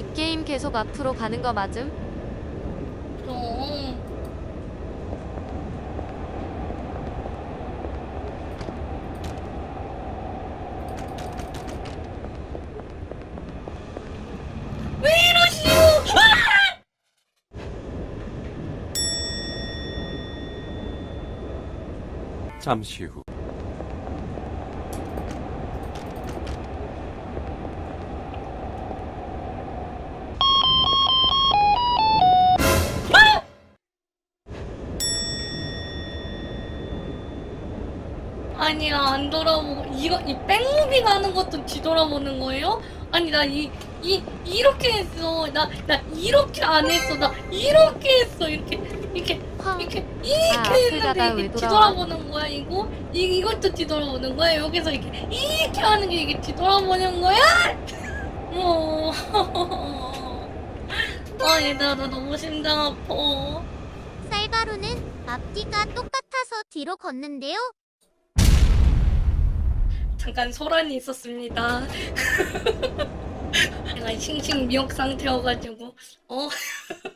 이 게임 계속 앞으로 가는 거 맞음? 잠시 후 아니 나안 돌아보고 이거 이 백무비 가는 것도 뒤돌아보는 거예요? 아니 나 이 이 이 렇게 했어 나 나 이렇게 안 했어 나 이렇게 했어 이렇게 이렇게 화. 이렇게 아, 이렇게 했는데 왜 이게 돌아와? 뒤돌아보는 거야 이거 이 이것도 뒤돌아보는 거야 여기서 이렇게 이렇게 하는 게 이게 뒤돌아보는 거야? 어. 아 얘들아 나 너무 심장 아파. 쌀가루는 앞뒤가 똑같아서 뒤로 걷는데요. 잠깐 소란이 있었습니다. 내가 싱싱 미역 상태여가지고 어